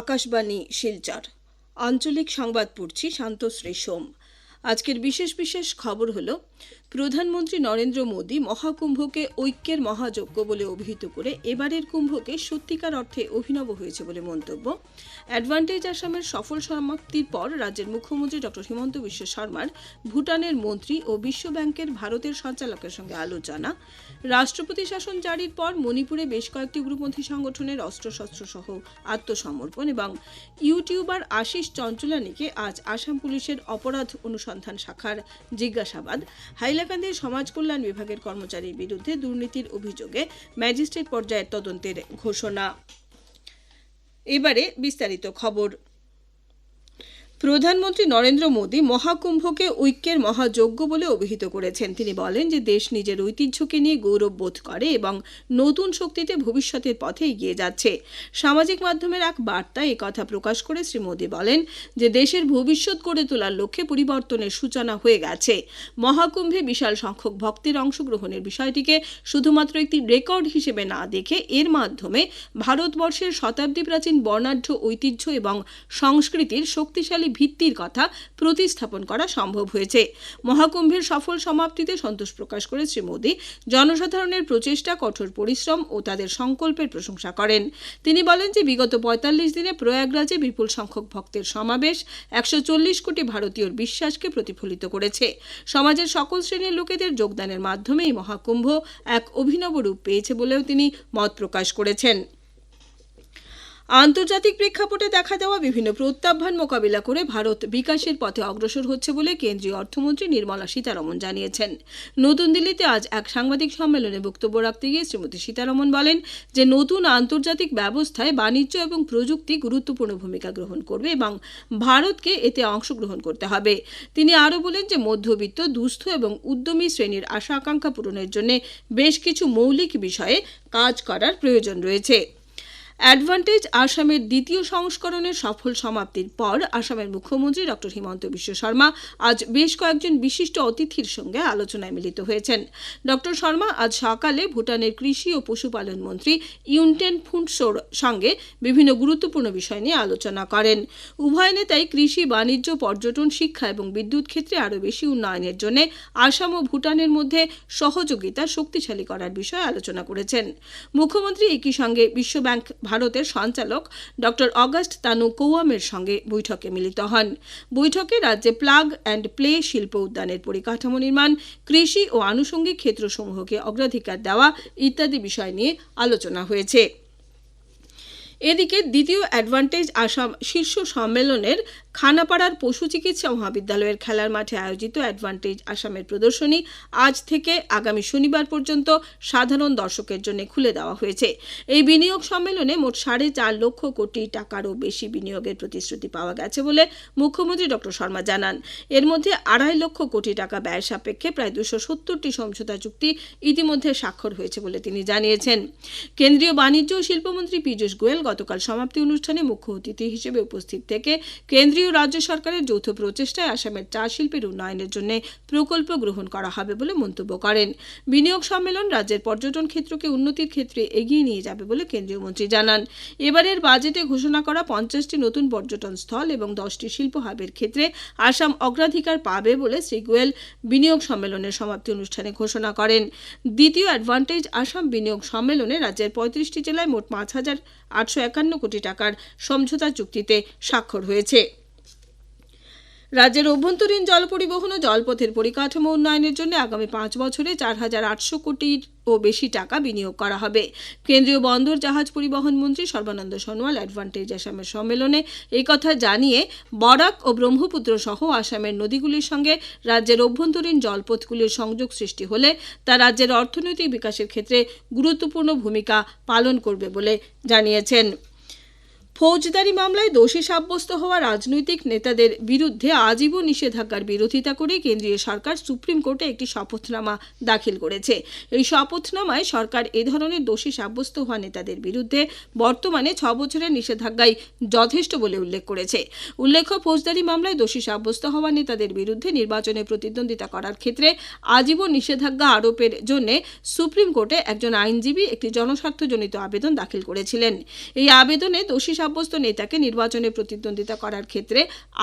আকাশবাণী শিলচর। আঞ্চলিক সংবাদ পড়ছি শান্তশ্রী সোম। আজকের বিশেষ বিশেষ খবর হলো প্রধানমন্ত্রী নরেন্দ্র মোদী মহাকুম্ভকে ঐক্যের মহাযজ্ঞ বলে অভিহিত করে এবারের কুম্ভকে সত্যিকার অর্থে অভিনব হয়েছে বলে মন্তব্য। অ্যাডভান্টেজ আসামের সফল সমাপ্তির পর রাজ্যের মুখ্যমন্ত্রী ডক্টর হিমন্ত বিশ্ব শর্মার, ভুটানের মন্ত্রী ও বিশ্ব ব্যাংকের ভারতের সঞ্চালকের সঙ্গে আলোচনা। রাষ্ট্রপতি শাসন জারির পর মণিপুরে বেশ কয়েকটি উগ্রপন্থী সংগঠনের অস্ত্রশস্ত্র সহ আত্মসমর্পণ এবং ইউটিউবার আশিস চঞ্চলানিকে আজ আসাম পুলিশের অপরাধ অনুসন্ধান শাখার জিজ্ঞাসাবাদ। হাইলাকান্দির সমাজ কল্যাণ বিভাগের কর্মচারীর বিরুদ্ধে দুর্নীতির অভিযোগে ম্যাজিস্ট্রেট পর্যায়ের তদন্তের ঘোষণা। এবারে বিস্তারিত খবর। প্রধানমন্ত্রী নরেন্দ্র মোদী মহাকুম্ভকে ঐক্যের মহাযজ্ঞ বলে অভিহিত করেছেন। তিনি বলেন যে, দেশ নিজের ঐতিহ্যকে নিয়ে গৌরব বোধ করে এবং নতুন শক্তিতে ভবিষ্যতের পথে এগিয়ে যাচ্ছে। সামাজিক মাধ্যমের এক বার্তায় কথা প্রকাশ করে শ্রী মোদী বলেন যে, দেশের ভবিষ্যৎ গড়ে তোলার লক্ষ্যে পরিবর্তনের সূচনা হয়ে গেছে। মহাকুম্ভে বিশাল সংখ্যক ভক্তের অংশগ্রহণের বিষয়টিকে শুধুমাত্র একটি রেকর্ড হিসেবে না দেখে এর মাধ্যমে ভারতবর্ষের শতাব্দী প্রাচীন বর্ণাঢ্য ঐতিহ্য এবং সংস্কৃতির শক্তিশালী ভিত্তির কথা প্রতিস্থাপন করা সম্ভব হয়েছে। মহাকুম্ভের সফল সমাপ্তিতে সন্তোষ প্রকাশ করে শ্রী মোদী জনসাধারণের প্রচেষ্টা, কঠোর পরিশ্রম ও তাদের সংকল্পের প্রশংসা করেন। তিনি বলেন যে, বিগত পঁয়তাল্লিশ দিনে প্রয়াগরাজে বিপুল সংখ্যক ভক্তের সমাবেশ একশো চল্লিশ কোটি ভারতীয়র বিশ্বাসকে প্রতিফলিত করেছে। সমাজের সকল শ্রেণির লোকেদের যোগদানের মাধ্যমে এই মহাকুম্ভ এক অভিনব রূপ পেয়েছে বলেও তিনি মত প্রকাশ করেছেন। আন্তর্জাতিক প্রেক্ষাপটে দেখা দেওয়া বিভিন্ন প্রত্যাহ্বান মোকাবিলা করে ভারত বিকাশের পথে অগ্রসর হচ্ছে বলে কেন্দ্রীয় অর্থমন্ত্রী নির্মলা সীতারমন জানিয়েছেন। নতুন দিল্লিতে আজ এক সাংবাদিক সম্মেলনে বক্তব্য রাখতে গিয়ে শ্রীমতী সীতারমন বলেন যে, নতুন আন্তর্জাতিক ব্যবস্থায় বাণিজ্য এবং প্রযুক্তি গুরুত্বপূর্ণ ভূমিকা গ্রহণ করবে এবং ভারতকে এতে অংশগ্রহণ করতে হবে। তিনি আরও বলেন যে, মধ্যবিত্ত, দুস্থ এবং উদ্যমী শ্রেণির আশা আকাঙ্ক্ষা পূরণের জন্য বেশ কিছু মৌলিক বিষয়ে কাজ করার প্রয়োজন রয়েছে। অ্যাডভান্টেজ আসামের দ্বিতীয় সংস্করণের সফল সমাপ্তির পর আসামের মুখ্যমন্ত্রী ডক্টর হিমন্ত বিশ্ব শর্মা আজ বেশ কয়েকজন বিশিষ্ট অতিথির সঙ্গে আলোচনায় মিলিত হয়েছেন। ডক্টর শর্মা আজ সকালে ভুটানের কৃষি ও পশুপালন মন্ত্রী ইউনটেন ফুন্টসোর সঙ্গে বিভিন্ন গুরুত্বপূর্ণ বিষয় নিয়ে আলোচনা করেন। উভয় নেতাই কৃষি, বাণিজ্য, পর্যটন, শিক্ষা এবং বিদ্যুৎ ক্ষেত্রে আরও বেশি উন্নয়নের জন্য আসাম ও ভুটানের মধ্যে সহযোগিতা শক্তিশালী করার বিষয়ে আলোচনা করেছেন। মুখ্যমন্ত্রী একই সঙ্গে বিশ্বব্যাংক ভারতের সঞ্চালক ডক্টর অগাস্ট তানু কৌয়ামের সঙ্গে বৈঠকে মিলিত হন। বৈঠকে রাজ্যে প্লাগ অ্যান্ড প্লে শিল্প উদ্যানের পরিকাঠামো নির্মাণ, কৃষি ও আনুষঙ্গিক ক্ষেত্রসমূহকে অগ্রাধিকার দেওয়া ইত্যাদি বিষয় নিয়ে আলোচনা হয়েছে। এদিকে দ্বিতীয় অ্যাডভান্টেজ আসাম শীর্ষ সম্মেলনের খানাপাড়ার পশু চিকিৎসা মহাবিদ্যালয়ের খেলার মাঠে আয়োজিত অ্যাডভান্টেজ আসামের প্রদর্শনী আজ থেকে আগামী শনিবার পর্যন্ত সাধারণ দর্শকের জন্য খুলে দেওয়া হয়েছে। এই বিনিয়োগ সম্মেলনে মোট সাড়ে চার লক্ষ কোটি টাকারও বেশি বিনিয়োগের প্রতিশ্রুতি পাওয়া গেছে বলে মুখ্যমন্ত্রী ডক্টর শর্মা জানান। এর মধ্যে আড়াই লক্ষ কোটি টাকা ব্যয় সাপেক্ষে প্রায় দুশো সত্তরটি সমঝোতা চুক্তি ইতিমধ্যে স্বাক্ষর হয়েছে বলে তিনি জানিয়েছেন। কেন্দ্রীয় বাণিজ্য ও শিল্পমন্ত্রী পীযূষ গোয়েল গতকাল সমাপ্তি অনুষ্ঠানে মুখ্য অতিথি হিসেবে উপস্থিত থেকে কেন্দ্রীয় রাজ্য সরকারের যৌথ প্রচেষ্টায় আসামের চা শিল্পের উন্নয়নের জন্য প্রকল্প গ্রহণ করা হবে বলে মন্তব্য করেন। বিনিয়োগ সম্মেলন রাজ্যের পর্যটন ক্ষেত্রকে উন্নতির ক্ষেত্রে এগিয়ে নিয়ে যাবে বলে কেন্দ্রীয় মন্ত্রী জানান। এবারের বাজেটে ঘোষণা করা পঞ্চাশটি নতুন পর্যটন স্থল এবং দশটি শিল্প হাবের ক্ষেত্রে আসাম অগ্রাধিকার পাবে বলে শ্রী গোয়েল বিনিয়োগ সম্মেলনের সমাপ্তি অনুষ্ঠানে ঘোষণা করেন। দ্বিতীয় অ্যাডভান্টেজ আসাম বিনিয়োগ সম্মেলনে রাজ্যের পঁয়ত্রিশটি জেলায় মোট পাঁচ হাজার আটশো একান্ন কোটি টাকার সমঝোতা চুক্তিতে স্বাক্ষর হয়েছে। রাজ্যের অভ্যন্তরীণ জল পরিবহন ও জলপথের পরিকাঠামো উন্নয়নের জন্য আগামী পাঁচ বছরে চার হাজার আটশো কোটির ও বেশি টাকা বিনিয়োগ করা হবে। কেন্দ্রীয় বন্দর জাহাজ পরিবহন মন্ত্রী সর্বানন্দ সোনোয়াল অ্যাডভান্টেজ আসামের সম্মেলনে এই কথা জানিয়ে বরাক ও ব্রহ্মপুত্র সহ আসামের নদীগুলির সঙ্গে রাজ্যের অভ্যন্তরীণ জলপথগুলির সংযোগ সৃষ্টি হলে তা রাজ্যের অর্থনৈতিক বিকাশের ক্ষেত্রে গুরুত্বপূর্ণ ভূমিকা পালন করবে বলে জানিয়েছেন। ফৌজদারি মামলায় দোষী সাব্যস্ত হওয়া রাজনৈতিক নেতাদের বিরুদ্ধে আজীবন নিষেধাজ্ঞার বিরোধিতা করে কেন্দ্রীয় সরকার সুপ্রিম কোর্টে একটি শপথনামা দাখিল করেছে। এই শপথনামায় সরকার এ ধরনের দোষী সাব্যস্ত হওয়া নেতাদের বিরুদ্ধে বর্তমানে ছ বছরের নিষেধাজ্ঞাই যথেষ্ট বলে উল্লেখ করেছে। উল্লেখ্য, ফৌজদারি মামলায় দোষী সাব্যস্ত হওয়া নেতাদের বিরুদ্ধে নির্বাচনে প্রতিদ্বন্দ্বিতা করার ক্ষেত্রে আজীবন নিষেধাজ্ঞা আরোপের জন্য সুপ্রিম কোর্টে একজন আইনজীবী একটি জনস্বার্থজনিত আবেদন দাখিল করেছিলেন। এই আবেদনে দোষী সাব্যস্ত নেতাকে নির্বাচনে প্রতিদ্বন্দ্বিতা করার ক্ষেত্রে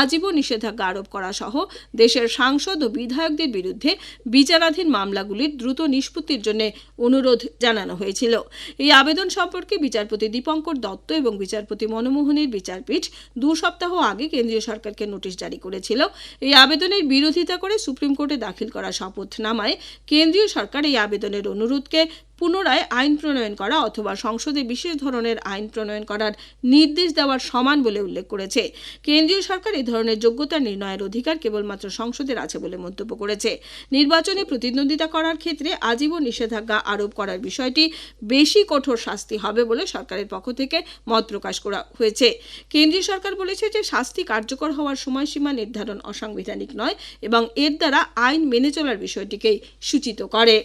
আজীবন নিষেধাজ্ঞা আরোপ করা সহ দেশের সাংসদ ও বিধায়কদের বিরুদ্ধে বিচারাধীন মামলাগুলির দ্রুত নিষ্পত্তির জন্য অনুরোধ জানানো হয়েছিল। এই আবেদন সম্পর্কে বিচারপতি দীপঙ্কর দত্ত এবং বিচারপতি মনমোহনের বিচারপীঠ দু সপ্তাহ আগে কেন্দ্রীয় সরকারকে নোটিশ জারি করেছিল। এই আবেদনের বিরোধিতা করে সুপ্রিম কোর্টে দাখিল করা শপথনামায় কেন্দ্রীয় সরকার এই আবেদনের অনুরোধকে পুনরায় আইন প্রণয়ন করা অথবা সংসদে বিশেষ ধরনের আইন প্রণয়ন করার নির্দেশ দেওয়ার সমান বলে উল্লেখ করেছে। কেন্দ্রীয় সরকার এই ধরনের যোগ্যতা নির্ণয়ের অধিকার কেবলমাত্র সংসদের আছে বলে মন্তব্য করেছে। নির্বাচনে প্রতিদ্বন্দ্বিতা করার ক্ষেত্রে আজীবন নিষেধাজ্ঞা আরোপ করার বিষয়টি বেশি কঠোর শাস্তি হবে বলে সরকারের পক্ষ থেকে মত প্রকাশ করা হয়েছে। কেন্দ্রীয় সরকার বলেছে যে শাস্তি কার্যকর হওয়ার সময়সীমা নির্ধারণ অসাংবিধানিক নয় এবং এর দ্বারা আইন মেনে চলার বিষয়টিকেই সূচিত করে।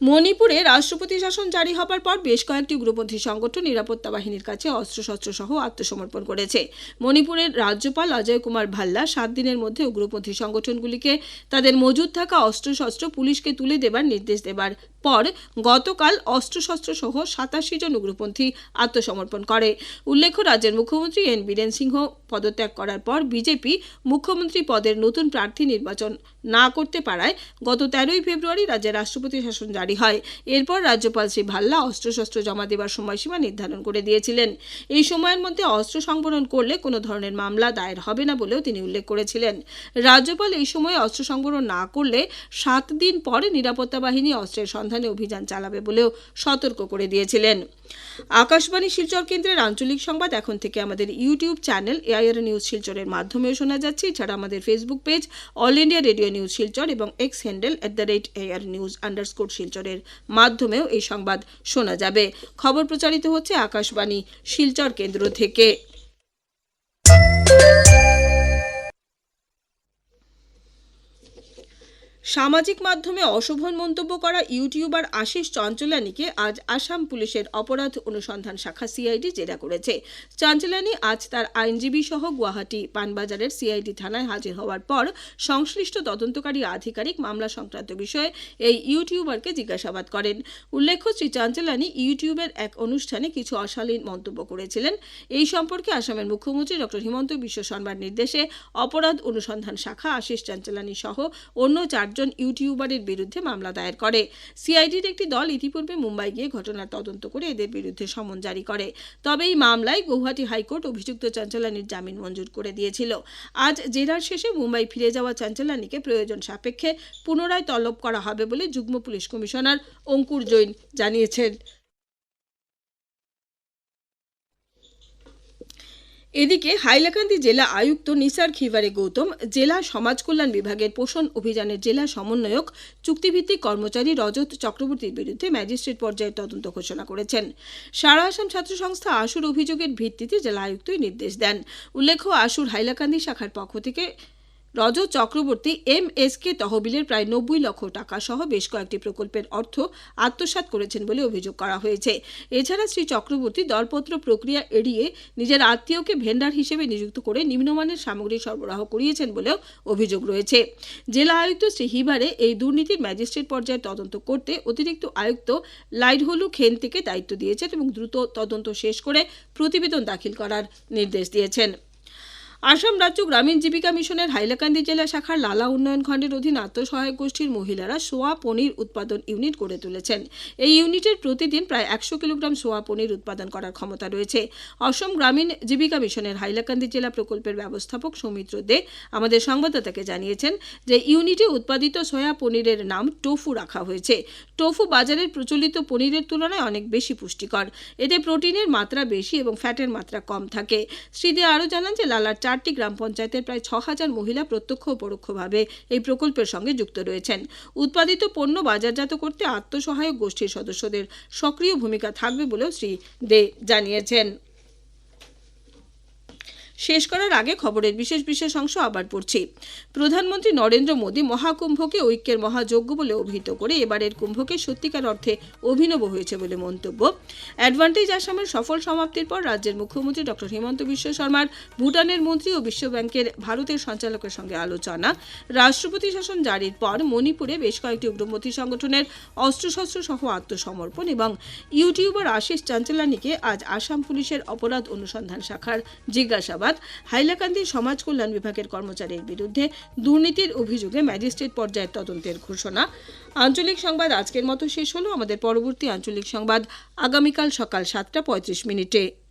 মণিপুরে রাষ্ট্রপতি শাসন জারি হবার পর বেশ কয়েকটি উগ্রপন্থী সংগঠন নিরাপত্তা বাহিনীর কাছে অস্ত্রশস্ত্র সহ আত্মসমর্পণ করেছে। মণিপুরের রাজ্যপাল অজয় কুমার ভাল্লা সাত দিনের মধ্যে উগ্রপন্থী সংগঠনগুলিকে তাদের মজুদ থাকা অস্ত্রশস্ত্র পুলিশকে তুলে দেবার নির্দেশ দেবার পর গতকাল অস্ত্রশস্ত্র সহ সাতাশি জন উগ্রপন্থী আত্মসমর্পণ করে। উল্লেখ্য, রাজ্যের মুখ্যমন্ত্রী এন বীরেন সিংহ পদত্যাগ করার পর বিজেপি মুখ্যমন্ত্রী পদের নতুন প্রার্থী নির্বাচন না করতে পারায় গত তেরোই ফেব্রুয়ারি রাজ্যের রাষ্ট্রপতি শাসন জারি হয়। এরপর রাজ্যপাল শ্রী ভাল্লা অস্ত্রশস্ত্র জমা দেবার সময়সীমা নির্ধারণ করে দিয়েছিলেন। এই সময়ের মধ্যে অস্ত্র সংবরণ করলে কোনো ধরনের মামলা দায়ের হবে না বলেও তিনি উল্লেখ করেছিলেন। রাজ্যপাল এই সময় অস্ত্র সংবরণ না করলে সাত দিন পরে নিরাপত্তা বাহিনী অস্ত্রের সন্ধানে অভিযান চালাবে বলেও সতর্ক করে দিয়েছিলেন। আকাশবাণী শিলচর কেন্দ্রের আঞ্চলিক সংবাদ এখন থেকে আমাদের ইউটিউব চ্যানেল এআইআর নিউজ শিলচরের মাধ্যমেও শোনা যাচ্ছে। এছাড়া আমাদের Facebook page All India Radio News Silchar এবং X handle at the rate AIR news underscore শিলচরের মাধ্যমেও এই সংবাদ শোনা যাবে। খবর প্রচারিত হচ্ছে আকাশবাণী শিলচর কেন্দ্র থেকে। সামাজিক মাধ্যমে অশোভন মন্তব্য করা ইউটিউবার আশিস চঞ্চলানিকে আজ আসাম পুলিশের অপরাধ অনুসন্ধান শাখা সিআইডি জেরা করেছে। চঞ্চলানি আজ তার আইনজীবী সহ গুয়াহাটি পানবাজারের সিআইডি থানায় হাজির হওয়ার পর সংশ্লিষ্ট তদন্তকারী আধিকারিক মামলা সংক্রান্ত বিষয়ে এই ইউটিউবারকে জিজ্ঞাসাবাদ করেন। উল্লেখ্য, শ্রী চাঞ্চলানি ইউটিউবের এক অনুষ্ঠানে কিছু অশালীন মন্তব্য করেছিলেন। এই সম্পর্কে আসামের মুখ্যমন্ত্রী ডক্টর হিমন্ত বিশ্ব শর্মার নির্দেশে অপরাধ অনুসন্ধান শাখা আশিস চাঞ্চলানি সহ অন্য চারজন ইউটিউবারের বিরুদ্ধে মামলা দায়ের করে। সিআইডির একটি দল ইতিপূর্বে মুম্বাই গিয়ে ঘটনার তদন্ত করে এদের বিরুদ্ধে সমন জারি করে। তবে এই মামলায় গৌহাটি হাইকোর্ট অভিযুক্ত চাঞ্চলানির জামিন মঞ্জুর করে দিয়েছিল। আজ জেরার শেষে মুম্বাই ফিরে যাওয়া চাঞ্চলানিকে প্রয়োজন সাপেক্ষে পুনরায় তলব করা হবে বলে যুগ্ম পুলিশ কমিশনার অঙ্কুর জৈন জানিয়েছেন। এদিকে হাইলাকান্দি জেলা আয়ুক্ত নিসার খিভারে গৌতম, জেলা সমাজ কল্যাণ বিভাগের পোষণ অভিযানের জেলা সমন্বয়ক, চুক্তিভিত্তিক কর্মচারী রজত চক্রবর্তীর বিরুদ্ধে ম্যাজিস্ট্রেট পর্যায়ে তদন্ত ঘোষণা করেছেন। সারা আসাম ছাত্র সংস্থা আশুর অভিযোগের ভিত্তিতে জেলা আয়ুক্তই নির্দেশ দেন। উল্লেখ্য, আশুর হাইলাকান্দি শাখার পক্ষ থেকে Rajat Chakraborty M S K তহবিলের প্রায় নব্বই লক্ষ টাকা সহ বেশ কয়েকটি প্রকল্পের অর্থ আত্মসাৎ করেছেন বলে অভিযোগ করা হয়েছে। এছাড়া শ্রী চক্রবর্তী দরপত্র প্রক্রিয়া এড়িয়ে নিজের আত্মীয়কে ভেন্ডার হিসেবে নিযুক্ত করে নিম্নমানের সামগ্রী সরবরাহ করিয়েছেন বলেও অভিযোগ রয়েছে। জেলা আয়ুক্ত শ্রী হিবারে এই দুর্নীতির ম্যাজিস্ট্রেট পর্যায়ে তদন্ত করতে অতিরিক্ত আয়ুক্ত লাইডহলু খেন থেকে দায়িত্ব দিয়েছেন এবং দ্রুত তদন্ত শেষ করে প্রতিবেদন দাখিল করার নির্দেশ দিয়েছেন। আসাম রাজ্য গ্রামীণ জীবিকা মিশনের হাইলাকান্দি জেলা শাখার লালা উন্নয়ন খণ্ডের অধীন আত্মসহায়ক গোষ্ঠীর মহিলারা সোয়া পনির উৎপাদন ইউনিট গড়ে তুলেছেন। এই ইউনিটের প্রতিদিন প্রায় একশো কিলোগ্রাম সোয়া পনির উৎপাদন করার ক্ষমতা রয়েছে। অসম গ্রামীণ জীবিকা মিশনের হাইলাকান্দি জেলা প্রকল্পের ব্যবস্থাপক সৌমিত্র দে আমাদের সংবাদদাতাকে জানিয়েছেন যে, ইউনিটে উৎপাদিত সয়া পনিরের নাম টোফু রাখা হয়েছে। টোফু বাজারের প্রচলিত পনিরের তুলনায় অনেক বেশি পুষ্টিকর। এতে প্রোটিনের মাত্রা বেশি এবং ফ্যাটের মাত্রা কম থাকে। শ্রীদে আরও জানান যে, লালার চারটি গ্রাম পঞ্চায়েতের প্রায় ছ হাজার মহিলা প্রত্যক্ষ ও পরোক্ষভাবে এই প্রকল্পের সঙ্গে যুক্ত রয়েছেন। উৎপাদিত পণ্য বাজারজাত করতে আত্মসহায়ক গোষ্ঠীর সদস্যদের সক্রিয় ভূমিকা থাকবে বলেও শ্রী দে জানিয়েছেন। শেষ করার আগে খবরের বিশেষ বিশেষ অংশ আবার পড়ছি। প্রধানমন্ত্রী নরেন্দ্র মোদী মহাকুম্ভকে ঐক্যের মহাযজ্ঞ বলে অভিহিত করে এবারের কুম্ভকে সত্যিকার অর্থে অভিনব হয়েছে বলে মন্তব্য। অ্যাডভান্টেজ আসামের সফল সমাপ্তির পর রাজ্যের মুখ্যমন্ত্রী ডক্টর হিমন্ত বিশ্ব শর্মার ভুটানের মন্ত্রী ও বিশ্ব ব্যাংকের ভারতের সঞ্চালকের সঙ্গে আলোচনা। রাষ্ট্রপতি শাসন জারির পর মণিপুরে বেশ কয়েকটি উগ্রপন্থী সংগঠনের অস্ত্রশস্ত্র সহ আত্মসমর্পণ এবং ইউটিউবার আশিস চাঞ্চলানিকে আজ আসাম পুলিশের অপরাধ অনুসন্ধান শাখার জিজ্ঞাসাবাদ। হাইলাকান্দি সমাজ কল্যাণ বিভাগের কর্মচারীর বিরুদ্ধে দুর্নীতির অভিযোগে ম্যাজিস্ট্রেট পর্যায়ের তদন্তের ঘোষণা। আঞ্চলিক সংবাদ আজকের মতো শেষ হলো। আমাদের পরবর্তী আঞ্চলিক সংবাদ আগামীকাল সকাল সাতটা পঁয়ত্রিশ মিনিটে।